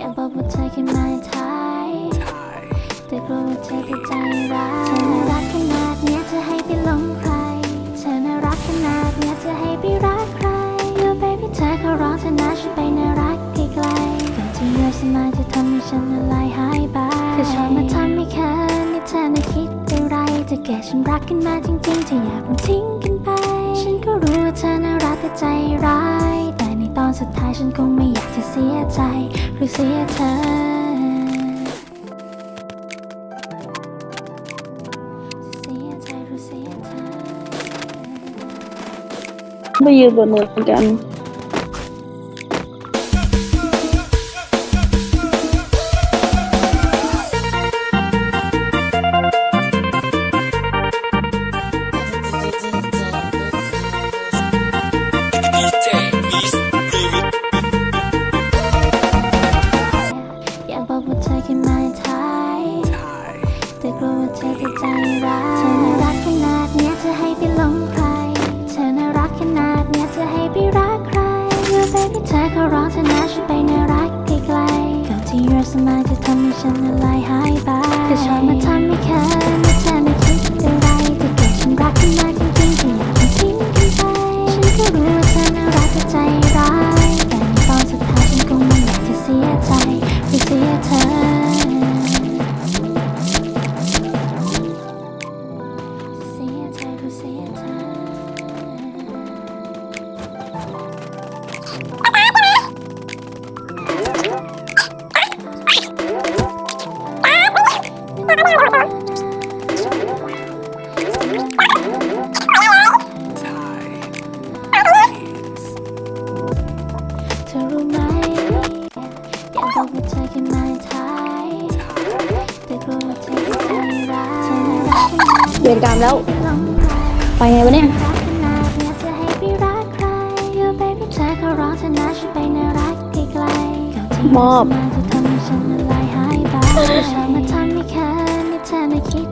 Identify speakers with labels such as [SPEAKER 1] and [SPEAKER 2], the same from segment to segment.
[SPEAKER 1] อยากบอกว่าเธอแค่ไม้ไทยแต่กลัวว่าเธอจะใจร้ายเธอน่ารักขนาดเนี้ยจะให้ไปหลงใคร เธอน่ารักขนาดเนี้ยจะให้ไปรักใคร Your baby เธอเขาร้องเธอนะฉันไปน่ารักไกลๆก่อนที่ your smile จะทำให้ฉันละลายหายไปเธอชอบมาทำให้เคินนี่เธอน่ะคิดอะไรจะแกฉันรักกันมาจริงๆเธออยากมันทิ้งกันไป ฉันก็รู้ว่าเธอน่ารักแต่ใจร้ายแต่ในตอน สุดท้ายฉันคงไม่อยากจะเสียใจ หรือเสียเธอ เสียใจหรือเสียเธอ
[SPEAKER 2] ไปยืนบนเนินกัน
[SPEAKER 1] เธอจะใจร้ายเธอน่ารักขนาดเนี้ยจะให้ไปหลงใคร เธอน่ารักขนาดเนี้ยจะให้ไปรักใคร Your baby เธอเขาร้องเธอนะฉันไปน่ารักไกลๆก่อนที่ your smile จะทำให้ฉันละลายหายไปเธอชอบมาทำให้เคย นะฉันไปน่ารักไกลๆก่อนที่
[SPEAKER 2] มอบ
[SPEAKER 1] มาจะทำให้ฉันละลายหายไปเธอชอบมาทำให้เคินนี่เธอน่ะคิด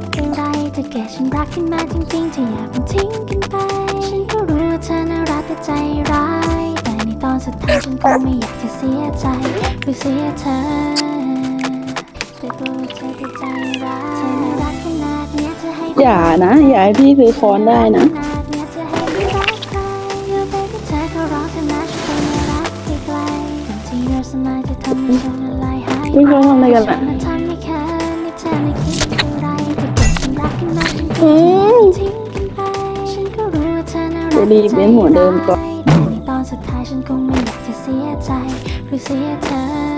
[SPEAKER 1] ฉันรักกันมาจริงๆเธออยากมันทิ้งกันไป ฉันก็รู้ว่าเธอน่ารักแต่ใจร้าย แต่ในตอนสุดท้ายฉันคงไม่อยากจะเสียใจหรือเสียเธอแต่กลัวเธอจะใจ อย่า
[SPEAKER 2] นะ อย่าให้พี่ซื้อคอนได้นะ
[SPEAKER 1] ไม่
[SPEAKER 2] เขาทำอะไรกันล่ะอืมเดี๋ยวรีบเป็นหัวเดิมก่อน
[SPEAKER 1] แต่ในตอนสุดท้ายฉันคงไม่อยากจะเสียใจหรือเสียเธอ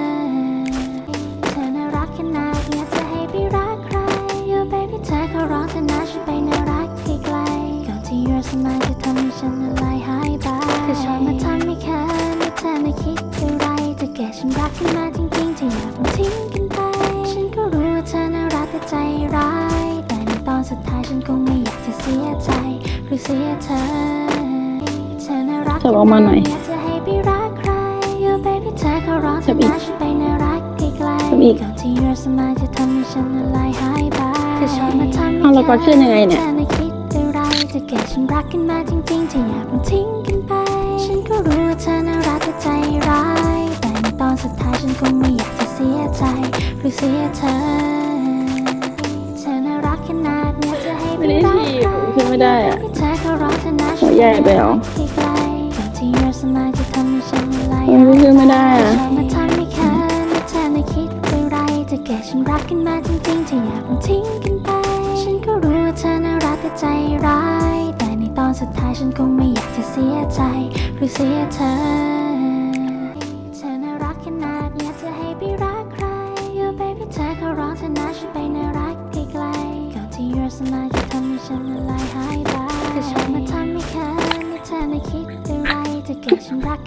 [SPEAKER 1] สุดท้ายฉันคงไม่อยากจะเสียใจหรือเสียเธอเธอน่ารัก
[SPEAKER 2] จับออกมาหน่อย
[SPEAKER 1] จะให้ไปรักใคร Your baby เธอเขาร้องเธ
[SPEAKER 2] จั
[SPEAKER 1] อบ
[SPEAKER 2] อีก
[SPEAKER 1] นะฉันไปน่ารักไกล
[SPEAKER 2] จับอีก
[SPEAKER 1] ๆก่อนที่ your smile จะทำให้ฉันละลายหายไปเธอชอบมาทำให้
[SPEAKER 2] เอาแล้วก็ขึ้นยังไงเนี่ย
[SPEAKER 1] เธอน่ะคิดอะไรจะแกฉันรักกันมาจริงๆเธออยากมันทิ้งกันไป ฉันก็รู้ว่าเธอน่ารักแต่ใจร้ายแต่ในตอนสุดท้ายฉันคงไม่อยากจะเสียใจหรือเสียเธอ ได้
[SPEAKER 2] อะ
[SPEAKER 1] เขาร้องเธอนะ
[SPEAKER 2] หัวใหญ่ไปหรอ
[SPEAKER 1] ไกลๆก่อนที่ your smile จะทำให้ฉันละลาย
[SPEAKER 2] เออขึ้นไม่ได้อะ
[SPEAKER 1] ชอบมาทำให้เคินนี่เธอน่ะคิดอะไรจะแกฉันรักกันมาจริงๆเธออยากทิ้งกันไป ฉันก็รู้ว่าเธอน่ารักแต่ใจร้าย แต่ในตอนสุดท้ายฉันคงไม่อยากจะเสียใจหรือเสียเธอ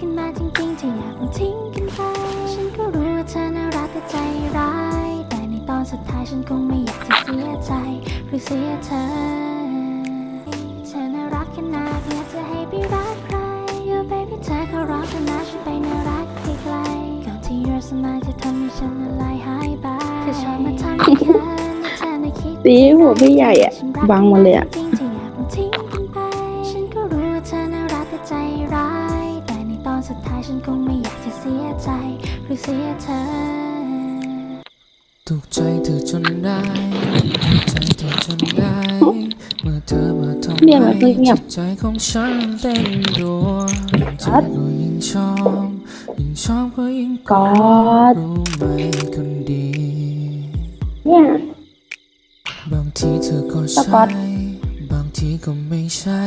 [SPEAKER 1] กฉันรักกันมาจริงๆเธออยากมันทิ้งกันไป ฉันก็รู้ว่าเธอน่ารักแต่ใจร้าย แต่ในตอนสุดท้ายฉันคงไม่อยากจะเสียใจหรือเสียเธอ เธอน่ารักขนาดเนี้ยจะให้ไปรักใคร Your baby เธอเขาร้องเธอนะฉันไปน่ารักไกลๆก่อนที่ your smile จะทำให้ฉันละลายหายไปเธอชอบมาทำให้เคินนี่เธอน่ะคิด
[SPEAKER 2] ตีหัวพี่ใหญ่อะบังหมาเลยอะ
[SPEAKER 1] เสียใจหรือเสียเธอ
[SPEAKER 3] ถูกใจเธอจนได้ถูกใจเธอจนได้ เมื่อเธอมาทำ
[SPEAKER 2] เรียกแบ
[SPEAKER 3] ให้
[SPEAKER 2] บเงียบ
[SPEAKER 3] จิตใจของฉันเต้นรัวยิ่งเจอก็ยิ่งชอบยิ่งชอบก็ยิ่ง
[SPEAKER 2] กอด
[SPEAKER 3] รู้ไหมคนดี
[SPEAKER 2] เนี่ย
[SPEAKER 3] บางทีเธอก็
[SPEAKER 2] สก๊
[SPEAKER 3] ใช่
[SPEAKER 2] อต
[SPEAKER 3] บาง ทีก็ไม่ใช่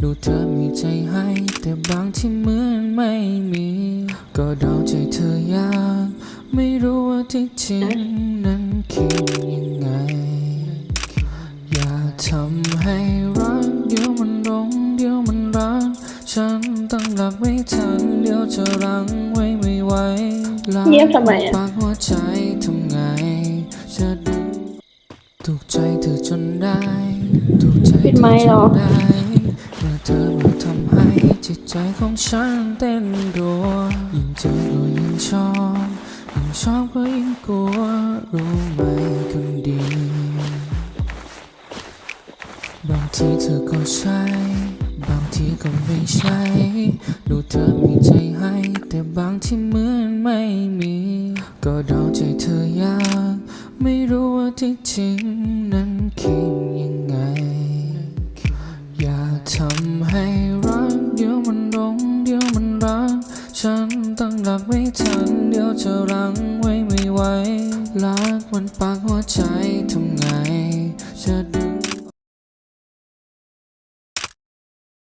[SPEAKER 3] ดูเธอมีใจให้ แต่บางที่เหมือนไม่มี ก็เดาใจเธอยาก ไม่รู้ว่าที่จริงนั้นคิดยังไง อย่าทำให้รักเดี๋ยวมันหลงเดี๋ยวมันรัก ฉันตั้งหลักไม่ทัน เดี๋ยวจะรั้งไว้ไม่ไหวรัก
[SPEAKER 2] เงียบทำไมอะ
[SPEAKER 3] ปากหัวใจ ถูกใจเธอจนได้ถูกใจเธอจนได้เมื่อเธอมาทำให้จิตใจของฉันเต้นรัวยิ่งเจอก็ยิ่งชอบยิ่งชอบก็ยิ่งกลัวรู้ไหมคนดีบางทีเธอก็ใช่บางทีก็ไม่ใช่ดูเธอมีใจให้ แต่บางที่เหมือนไม่มี ก็เดาใจเธอยาก ไม่รู้ว่าที่จริงนั้นคิดยังไง อย่าทำให้รักเดี๋ยวมันหลงเดี๋ยวมันรัก ฉันตั้งหลักไม่ทันเดี๋ยวจะรังไว้ไม่ไหวรักมันปักหัวใจทำไง